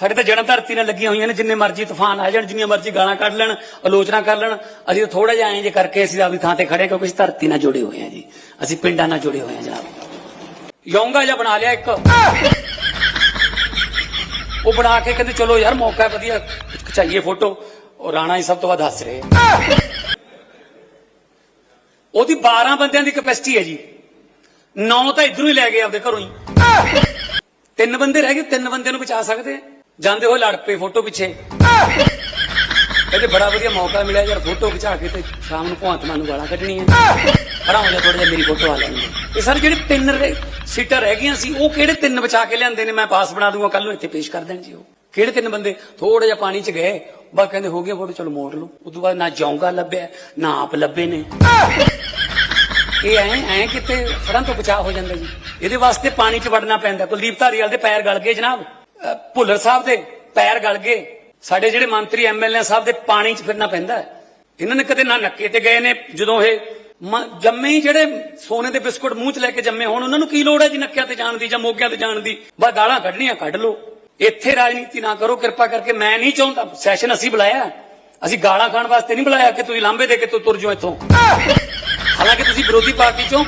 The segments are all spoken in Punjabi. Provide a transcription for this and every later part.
ਸਾਡੇ ਤਾਂ ਜਨਮ ਧਰਤੀ ਨਾਲ ਲੱਗੀਆਂ ਹੋਈਆਂ ਨੇ, ਜਿੰਨੇ ਮਰਜ਼ੀ ਤੂਫਾਨ ਆ ਜਾਣ, ਜਿੰਨੀਆਂ ਮਰਜ਼ੀ ਗਾਲਾਂ ਕੱਢ ਲੈਣ, ਆਲੋਚਨਾ ਕਰ ਲੈਣ। ਅਸੀਂ ਥੋੜਾ ਜਿਹਾ ਐਂ ਜੇ ਕਰਕੇ ਅਸੀਂ ਆਪਣੀ ਥਾਂ ਤੇ ਖੜੇ ਕਿਉਂਕਿ ਅਸੀਂ ਧਰਤੀ ਨਾਲ ਜੁੜੇ ਹੋਏ ਹਾਂ ਜੀ। ਅਸੀਂ ਪਿੰਡਾਂ ਨਾਲ ਜੁੜੇ ਹੋਏ ਹਾਂ ਜਨਾਬ ਯੋਂਗਾ ਜਿਹਾ ਬਣਾ ਲਿਆ ਇੱਕ। ਉਹ ਬਣਾ ਕੇ ਕਹਿੰਦੇ, ਚਲੋ ਯਾਰ, ਮੌਕਾ ਵਧੀਆ, ਖਿਚਾਈਏ ਫੋਟੋ। ਉਹ ਰਾਣਾ ਹੀ ਸਭ ਤੋਂ ਵੱਧ ਹੱਸ ਰਹੇ ਉਹਦੀ 12 ਬੰਦਿਆਂ ਦੀ ਕਪੈਸਿਟੀ ਹੈ ਜੀ। 9 ਤਾਂ ਇਧਰੋਂ ਹੀ ਲੈ ਗਏ ਆਪਦੇ ਘਰੋਂ ਹੀ। ਤਿੰਨ ਬੰਦੇ ਰਹਿ ਗਏ, ਤਿੰਨ ਬੰਦੇ ਨੂੰ ਬਚਾ ਸਕਦੇ ਆ। ਜਾਂਦੇ ਹੋਏ ਲੜ ਪਏ ਫੋਟੋ ਪਿੱਛੇ। ਕਹਿੰਦੇ ਬੜਾ ਵਧੀਆ ਮੌਕਾ ਮਿਲਿਆ ਯਾਰ, ਫੋਟੋ ਖਿਚਾ ਕੇ ਤੇ ਸ਼ਾਮ ਨੂੰ ਭਗਵੰਤ ਮਾਨ ਨੂੰ ਗਾਲਾਂ ਕੱਢਣੀਆਂ। ਖੜਾ ਹੋ ਜਾ ਜਿਹਾ ਮੇਰੀ ਫੋਟੋ ਆ ਲੈਣੀ ਇਹ ਸਾਰੇ ਜਿਹੜੇ ਤਿੰਨ ਸੀਟਾਂ ਰਹਿ ਗਈਆਂ ਸੀ, ਉਹ ਕਿਹੜੇ ਤਿੰਨ ਬਚਾ ਕੇ ਲਿਆਂਦੇ ਨੇ? ਮੈਂ ਪਾਸ ਬਣਾ ਦੂੰਗਾ ਕੱਲ ਨੂੰ ਇੱਥੇ ਪੇਸ਼ ਕਰ ਦੇਣ ਜੀ ਉਹ। ਕਿਹੜੇ ਤਿੰਨ ਬੰਦੇ? ਥੋੜਾ ਜਿਹਾ ਪਾਣੀ 'ਚ ਗਏ, ਬਸ ਕਹਿੰਦੇ ਹੋ ਗਿਆ ਫੋਟੋ, ਚਲੋ ਮੋੜ ਲਓ। ਉਦੋਂ ਬਾਅਦ ਨਾ ਜੌਂਗਾ ਲੱਭਿਆ, ਨਾ ਆਪ ਲੱਭੇ ਨੇ। ਇਹ ਐ ਐ ਕਿਤੇ ਫੜਨ ਤੋਂ ਬਚਾਅ ਹੋ ਜਾਂਦਾ ਜੀ। ਇਹਦੇ ਵਾਸਤੇ ਪਾਣੀ 'ਚ ਵੜਨਾ ਪੈਂਦਾ। ਕੁਲਦੀਪ ਧਾਰੀਵਾਲ ਦੇ ਪੈਰ ਗਲ ਗਏ ਜਨਾਬ। ਭੁੱਲਰ ਸਾਹਿਬ ਦੇ ਪੈਰ ਗਲ ਗਏ। ਸਾਡੇ ਜਿਹੜੇ ਮੰਤਰੀ ਐਮਐਲਏ ਸਾਹਿਬ ਦੇ ਪਾਣੀ 'ਚ ਫਿਰਨਾ ਪੈਂਦਾ ਇਹਨਾਂ ਨੇ ਕਦੇ ਨਾ ਨੱਕੇ ਤੇ ਗਏ ਨੇ, ਜਦੋਂ ਇਹ ਜੰਮੇ ਹੀ ਜਿਹੜੇ ਸੋਨੇ ਦੇ ਬਿਸਕੁਟ ਮੂੰਹ 'ਚ ਲੈ ਕੇ ਜੰਮੇ ਹੋਣ, ਉਹਨਾਂ ਨੂੰ ਕੀ ਲੋੜ ਹੈ ਜੀ ਨੱਕਿਆਂ ਤੇ ਜਾਣ ਦੀ ਜਾਂ ਮੋਗਿਆਂ ਤੇ ਜਾਣ ਦੀ? ਬਸ ਗਾਲਾਂ ਕੱਢਣੀਆਂ ਕੱਢ ਲਓ। ਇੱਥੇ ਰਾਜਨੀਤੀ ਨਾ ਕਰੋ, ਕਿਰਪਾ ਕਰਕੇ ਮੈਂ ਨਹੀਂ ਚਾਹੁੰਦਾ। ਸੈਸ਼ਨ ਅਸੀਂ ਬੁਲਾਇਆ। ਅਸੀਂ ਗਾਲਾਂ ਖਾਣ ਵਾਸਤੇ ਨਹੀਂ ਬੁਲਾਇਆ ਕਿ ਤੁਸੀਂ ਲਾਂਬੇ ਦੇ ਕੇ ਤੁ- ਤੁਰ ਜਾਓ ਇੱਥੋਂ। ਹਾਲਾਂਕਿ ਤੁਸੀਂ ਵਿਰੋਧੀ ਪਾਰਟੀ ਚੋਂ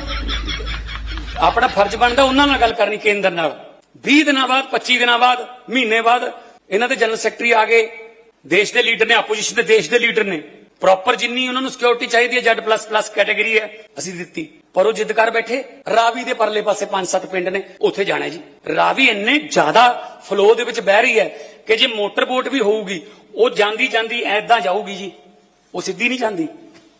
ਆਪਣਾ ਫਰਜ਼ ਬਣਦਾ ਉਹਨਾਂ ਨਾਲ ਗੱਲ ਕਰਨੀ, ਕੇਂਦਰ ਨਾਲ। 20 ਦਿਨਾਂ ਬਾਅਦ 25 ਦਿਨਾਂ ਬਾਅਦ, ਮਹੀਨੇ ਬਾਅਦ ਇਹਨਾਂ ਦੇ ਜਨਰਲ ਸੈਕਟਰੀ ਆ ਗਏ। ਦੇਸ਼ ਦੇ ਲੀਡਰ ਨੇ ਆਪੋਜੀਸ਼ਨ ਦੇ ਦੇਸ਼ ਦੇ ਲੀਡਰ ਨੇ। ਪ੍ਰੋਪਰ ਜਿੰਨੀ ਉਹਨਾਂ ਨੂੰ ਸਿਕਿਉਰਿਟੀ ਚਾਹੀਦੀ ਹੈ, Z++ ਕੈਟਾਗਰੀ ਹੈ, ਅਸੀਂ ਦਿੱਤੀ। ਪਰ ਉਹ ਜਿੱਦ ਕਰ ਬੈਠੇ, ਰਾਵੀ ਦੇ ਪਰਲੇ ਪਾਸੇ ਪੰਜ ਸੱਤ ਪਿੰਡ ਨੇ, ਉੱਥੇ ਜਾਣਾ ਜੀ। ਰਾਵੀ ਇੰਨੇ ਜ਼ਿਆਦਾ ਫਲੋ ਦੇ ਵਿੱਚ ਬਹਿ ਰਹੀ ਹੈ ਕਿ ਜੇ ਮੋਟਰ ਬੋਟ ਵੀ ਹੋਊਗੀ, ਉਹ ਜਾਂਦੀ ਜਾਂਦੀ ਐਦਾਂ ਜਾਊਗੀ ਜੀ। ਉਹ ਸਿੱਧੀ ਨਹੀਂ ਜਾਂਦੀ।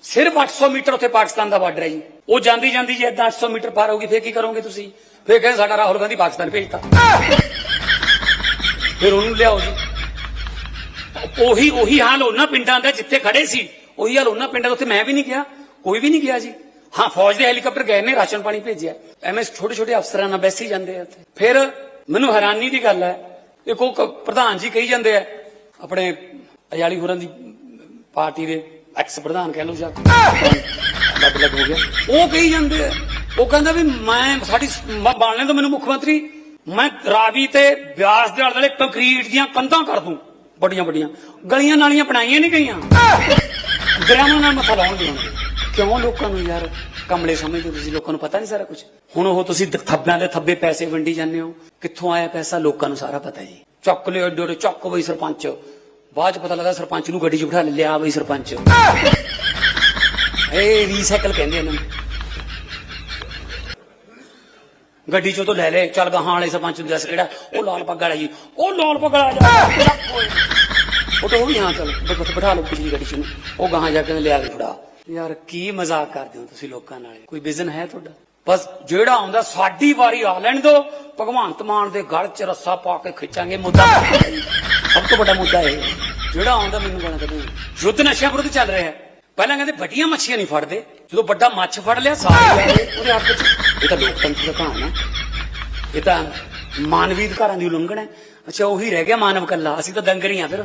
ਸਿਰਫ 800 ਮੀਟਰ ਉੱਥੇ ਪਾਕਿਸਤਾਨ ਦਾ ਬਾਰਡਰ ਹੈ ਜੀ। ਉਹ ਜਾਂਦੀ ਜਾਂਦੀ ਜੇ ਇਦਾਂ 800 ਮੀਟਰ ਪਾਰ ਹੋਗੀ ਫੇਰ ਕੀ ਕਰੋਗੇ ਤੁਸੀਂ? ਫੇਰ ਕਹਿੰਦੇ ਸਾਡਾ ਰਾਹੁਲ ਗਾਂਧੀ ਪਾਕਿਸਤਾਨ ਭੇਜਤਾ। ਫਿਰ ਉਹਨੂੰ ਲਿਆਓ ਜੀ। ਉਹੀ ਉਹੀ ਹਾਲ ਉਹਨਾਂ ਪਿੰਡਾਂ ਦਾ ਜਿੱਥੇ ਖੜੇ ਸੀ ਉਹੀ ਹਾਲ ਉਹਨਾਂ ਪਿੰਡਾਂ ਦਾ ਉੱਥੇ ਮੈਂ ਵੀ ਨਹੀਂ ਗਿਆ ਕੋਈ ਵੀ ਨਹੀਂ ਗਿਆ ਜੀ। ਹਾਂ ਫੌਜ ਦੇ ਹੈਲੀਕਾਪਟਰ ਗਏ ਨੇ ਰਾਸ਼ਨ ਪਾਣੀ ਭੇਜਿਆ। ਐਵੇਂ ਛੋਟੇ ਛੋਟੇ ਅਫਸਰਾਂ ਨਾਲ ਬੈਸੀ ਜਾਂਦੇ ਆ ਉੱਥੇ ਫਿਰ ਮੈਨੂੰ ਹੈਰਾਨੀ ਦੀ ਗੱਲ ਹੈ ਇੱਕ ਉਹ ਕ- ਪ੍ਰਧਾਨ ਜੀ ਕਹੀ ਜਾਂਦੇ ਆ ਆਪਣੇ ਅਜਾਲੀ ਹੋਰਾਂ ਦੀ ਪਾਰਟੀ ਦੇ ਐਕਸ ਪ੍ਰਧਾਨ ਕਹਿ ਲਓ ਜਾਂ ਲੱਗ ਲੱਗ ਹੋ ਗਿਆ। ਉਹ ਕਹੀ ਜਾਂਦੇ ਆ ਉਹ ਕਹਿੰਦਾ ਵੀ ਮੈਂ, ਸਾਡੀ ਮ- ਬਣਨੇ ਤੋਂ ਮੈਨੂੰ ਮੁੱਖ ਮੰਤਰੀ, ਮੈਂ ਰਾਵੀ ਤੇ ਬਿਆਸ ਦੇ ਆਲੇ ਕੰਕਰੀਟ ਦੀਆਂ ਕੰਧਾਂ ਕਰ ਦੂੰ। ਵੱਡੀਆਂ ਵੱਡੀਆਂ। ਗਲੀਆਂ ਨਾਲੀਆਂ ਬਣਾਈਆਂ ਨਹੀਂ ਗਈਆਂ। ਦਰਿਆਵਾਂ ਨਾਲ ਮੱਥਾ ਲਾਉਣ ਦੀ ਕਿਉਂ ਲੋਕਾਂ ਨੂੰ ਯਾਰ ਕਮਲੇ ਸਮਝਦੇ ਹੋ ਤੁਸੀਂ? ਲੋਕਾਂ ਨੂੰ ਪਤਾ ਨਹੀਂ ਸਾਰਾ ਕੁਝ ਹੁਣ ਉਹ ਤੁਸੀਂ ਦ- ਥੱਬਿਆਂ ਦੇ ਥੱਬੇ ਪੈਸੇ ਵੰਡੀ ਜਾਂਦੇ ਹੋ। ਕਿੱਥੋਂ ਆਇਆ ਪੈਸਾ? ਲੋਕਾਂ ਨੂੰ ਸਾਰਾ ਪਤਾ ਜੀ। ਚੱਕ ਲਿਓ ਏਡੇ ਏਡੇ ਚੱਕ ਬਈ ਸਰਪੰਚ। ਬਾਅਦ ਚ ਪਤਾ ਲੱਗਾ ਸਰਪੰਚ ਨੂੰ ਗੱਡੀ 'ਚ ਬਿਠਾ ਲਿਆ ਬਈ ਸਰਪੰਚ। ਇਹ ਰੀਸਾਈਕਲ ਕਹਿੰਦੇ ਇਹਨਾਂ ਨੂੰ। ਗੱਡੀ ਚੋਂ ਤੋਂ ਲੈ ਲੈ, ਚੱਲ ਗਾਹਾਂ ਵਾਲੇ ਸਰਪੰਚ ਨੂੰ ਦੱਸ ਕਿਹੜਾ, ਉਹ ਲਾਲ ਪੱਗ ਵਾਲਾ ਜੀ, ਉਹ ਲਾਲ ਪੱਗ ਵਾਲਾ ਜਾ। ਉਹ ਤਾਂ ਉਹ ਵੀ ਹਾਂ, ਚੱਲ, ਬਿਠਾ ਲਓ ਪਿਛਲੀ ਗੱਡੀ ਚ। ਉਹ ਗਾਹਾਂ ਜਾ ਕੇ ਲਿਆ ਕੇ ਫੜਾ। ਯਾਰ, ਕੀ ਮਜ਼ਾਕ ਕਰਦੇ ਹੋ ਤੁਸੀਂ ਲੋਕਾਂ ਨਾਲ? ਕੋਈ ਵਿਜ਼ਨ ਹੈ ਤੁਹਾਡਾ? ਬਸ ਜਿਹੜਾ ਆਉਂਦਾ, ਸਾਡੀ ਵਾਰੀ ਆ ਲੈਣ ਦੋ। ਭਗਵੰਤ ਮਾਨ ਦੇ ਗਲ 'ਚ ਰੱਸਾ ਪਾ ਕੇ ਖਿੱਚਾਂਗੇ ਮੁੱਦਾ। ਸਭ ਤੋਂ ਵੱਡਾ ਮੁੱਦਾ ਇਹ ਜਿਹੜਾ ਆਉਂਦਾ, ਮੈਨੂੰ ਗਾਣਾ ਕੱਢੋ ਯੁੱਧ ਨਸ਼ਿਆਂ ਵਿਰੁੱਧ ਚੱਲ ਰਿਹਾ ਹੈ। ਪਹਿਲਾਂ ਕਹਿੰਦੇ, ਵੱਡੀਆਂ ਮੱਛੀਆਂ ਨਹੀਂ ਫੜਦੇ। ਜਦੋਂ ਵੱਡਾ ਮੱਛ ਫੜ ਲਿਆ, ਸਾਰੇ ਉਹਦੇ ਹੱਥ 'ਚ ਇਹ ਤਾਂ ਲੋਕਤੰਤਰ ਦਾ ਕਹਾਣ ਹੈ। ਇਹ ਤਾਂ ਮਾਨਵੀ ਅਧਿਕਾਰਾਂ ਦੀ ਉਲੰਘਣਾ ਹੈ। ਅੱਛਾ, ਉਹੀ ਰਹਿ ਗਿਆ ਮਾਨਵ ਕੱਲਾ ਅਸੀਂ ਤਾਂ ਦੰਗਰੀ ਆ ਫਿਰ।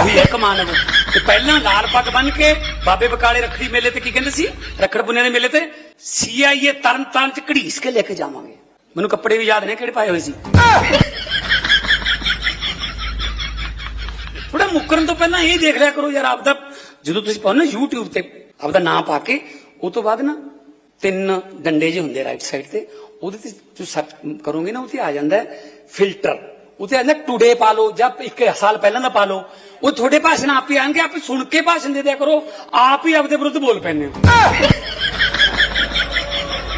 ਉਹੀ ਇੱਕ ਮਾਨਵ। ਤੇ ਪਹਿਲਾਂ ਲਾਲ ਪੱਗ ਬੰਨ ਕੇ ਬਾਬੇ ਬਕਾਲੇ ਰੱਖੜੀ ਮੇਲੇ ਤੇ ਕੀ ਕਹਿੰਦੇ ਸੀ? ਰੱਖੜ ਪੁੰਨਿਆ ਦੇ ਮੇਲੇ ਤੇ ਸੀਆਈਏ ਤਰਨ ਤਾਰਨ ਚ ਘੜੀਸ ਕੇ ਲੈ ਕੇ ਜਾਵਾਂਗੇ। ਮੈਨੂੰ ਕੱਪੜੇ ਵੀ ਯਾਦ ਨੇ ਕਿਹੜੇ ਪਾਏ ਹੋਏ ਸੀ। ਥੋੜਾ ਮੁੱਕਰਨ ਤੋਂ ਪਹਿਲਾਂ ਇਹ ਦੇਖ ਲਿਆ ਕਰੋ ਯਾਰ, ਆਪਦਾ ਜਦੋਂ ਤੁਸੀਂ ਪਾਉ ਨਾ YouTube ਤੇ, ਆਪਦਾ ਨਾਮ ਪਾ ਕੇ, ਉਹ ਤੋਂ ਬਾਅਦ ਨਾ ਤਿੰਨ ਡੰਡੇ ਜਿਹੇ ਹੁੰਦੇ ਰਾਈਟ ਸਾਈਡ ਤੇ ਉਹਦੇ ਤੇ ਜੋ ਸਰਚ ਕਰੋਗੇ ਨਾ ਉੱਥੇ ਆ ਜਾਂਦਾ ਫਿਲਟਰ ਉੱਥੇ ਆ ਜਾਂਦਾ ਟੂਡੇ ਪਾ ਲਓ ਜਾਂ ਇੱਕ ਸਾਲ ਪਹਿਲਾਂ ਦਾ ਪਾ ਲਓ। ਉਹ ਤੁਹਾਡੇ ਭਾਸ਼ਣ ਆਪ ਹੀ ਆਣਗੇ ਆਪ ਸੁਣ ਕੇ ਭਾਸ਼ਣ ਦੇ ਦਿਆ ਕਰੋ। ਆਪ ਹੀ ਆਪਦੇ ਵਿਰੁੱਧ ਬੋਲ ਪੈਂਦੇ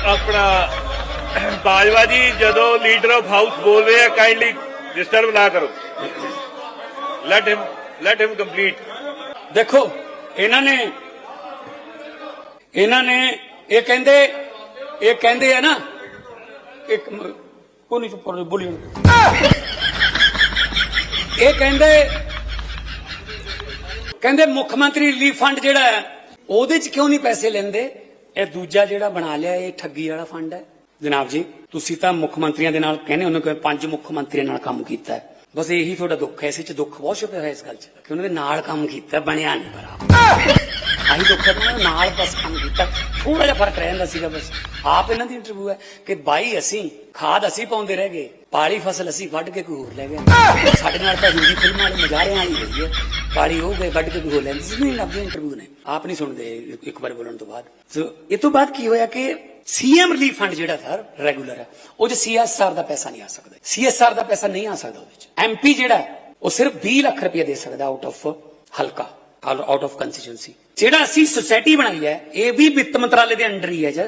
ਆਪਣਾ ਬਾਜਵਾ ਜੀ ਜਦੋਂ ਲੀਡਰ ਆਫ ਹਾਊਸ ਬੋਲ ਰਹੇ ਆ ਕਾਈਂਡਲੀ ਡਿਸਟਰਬ ਨਾ ਕਰੋ। Let him let him complete ਦੇਖੋ ਇਹਨਾਂ ਨੇ ਇਹਨਾਂ ਨੇ ਇਹ ਕਹਿੰਦੇ ਇਹ ਕਹਿੰਦੇ ਆ ਨਾ, ਇੱਕ ਮ- ਚੁੱਪ ਕਰੋ ਬੋਲੀ ਇਹ ਕਹਿੰਦੇ ਕਹਿੰਦੇ ਮੁੱਖ ਮੰਤਰੀ ਰਿਲੀਫ ਫੰਡ ਜਿਹੜਾ ਹੈ, ਉਹਦੇ ਚ ਕਿਉਂ ਨਹੀਂ ਪੈਸੇ ਲੈਂਦੇ? ਇਹ ਦੂਜਾ ਜਿਹੜਾ ਬਣਾ ਲਿਆ, ਇਹ ਠੱਗੀ ਵਾਲਾ ਫੰਡ ਹੈ। ਜਨਾਬ ਜੀ, ਤੁਸੀਂ ਤਾਂ ਮੁੱਖ ਮੰਤਰੀਆਂ ਦੇ ਨਾਲ ਕਹਿੰਦੇ ਉਹਨਾਂ ਕੋਲ ਪੰਜ ਮੁੱਖ ਮੰਤਰੀਆਂ ਨਾਲ ਕੰਮ ਕੀਤਾ ਹੈ। ਬਸ ਇਹੀ ਤੁਹਾਡਾ ਦੁੱਖ ਹੈ, ਇਸੇ ਚ ਦੁੱਖ ਬਹੁਤ ਛੁਪਿਆ ਹੋਇਆ ਇਸ ਗੱਲ ਚ ਕਿ ਉਹਨਾਂ ਦੇ ਨਾਲ ਕੰਮ ਕੀਤਾ, ਬਣਿਆ ਨਹੀਂ ਬਰਾਬਰ ਆਹੀ ਦੁੱਖ ਹੈ ਉਹਨਾਂ ਨਾਲ ਬਸ ਕੰਮ ਕੀਤਾ। ਥੋੜਾ ਜਿਹਾ ਫ਼ਰਕ ਰਹਿ ਸੀਗਾ ਬਸ। ਆਪ ਇਹਨਾਂ ਦੀ ਇੰਟਰਵਿਊ ਹੈ ਕਿ ਬਾਈ ਅਸੀਂ ਖਾਦ ਅਸੀਂ ਪਾਉਂਦੇ ਰਹਿ ਗਏ, ਪਾਲੀ ਫਸਲ ਅਸੀਂ ਵੱਢ ਕੇ ਕੋਈ ਹੋਰ ਲੈ ਗਿਆ। ਸਾਡੇ ਨਾਲ ਤਾਂ ਹਿੰਦੀ ਫਿਲਮਾਂ ਵਾਲੇ ਮਜ਼ਾਰਿਆਂ ਵਾਲੀ ਹੋਈ ਹੈ। ਪਾਲੀ ਹੋ ਗਏ, ਵੱਢ ਕੇ ਕੋਈ ਹੋਰ ਲੈਂਦੇ ਸੀ ਨਹੀਂ ਲੱਭਦੇ ਇੰਟਰਵਿਊ ਨੇ। ਆਪ ਨਹੀਂ ਸੁਣਦੇ ਇੱਕ ਵਾਰ ਬੋਲਣ ਤੋਂ ਬਾਅਦ। ਸੋ ਇਹ ਤੋਂ ਬਾਅਦ ਕੀ ਹੋਇਆ ਕਿ ਸੀਐਮ ਰਿਲੀਫ ਫੰਡ ਜਿਹੜਾ ਥਾ ਰੈਗੂਲਰ ਹੈ, ਉਹ ਚ ਸੀਐਸਆਰ ਦਾ ਪੈਸਾ ਨਹੀਂ ਆ ਸਕਦਾ। ਸੀਐਸਆਰ ਦਾ ਪੈਸਾ ਨਹੀਂ ਆ ਸਕਦਾ ਉਹਦੇ ਚ। ਐਮਪੀ ਜਿਹੜਾ ਉਹ ਸਿਰਫ 20 ਲੱਖ ਰੁਪਏ ਦੇ ਸਕਦਾ ਆਊਟ ਆਫ ਹਲਕਾ ਆਊਟ ਆਫ ਕੰਸਟੀਚੁਐਂਸੀ ਜਿਹੜਾ ਅਸੀਂ ਸੁਸਾਇਟੀ ਬਣਾਈ ਹੈ, ਇਹ ਵੀ ਵਿੱਤ ਮੰਤਰਾਲੇ ਦੇ ਅੰਡਰ ਹੀ ਹੈ ਜੀ।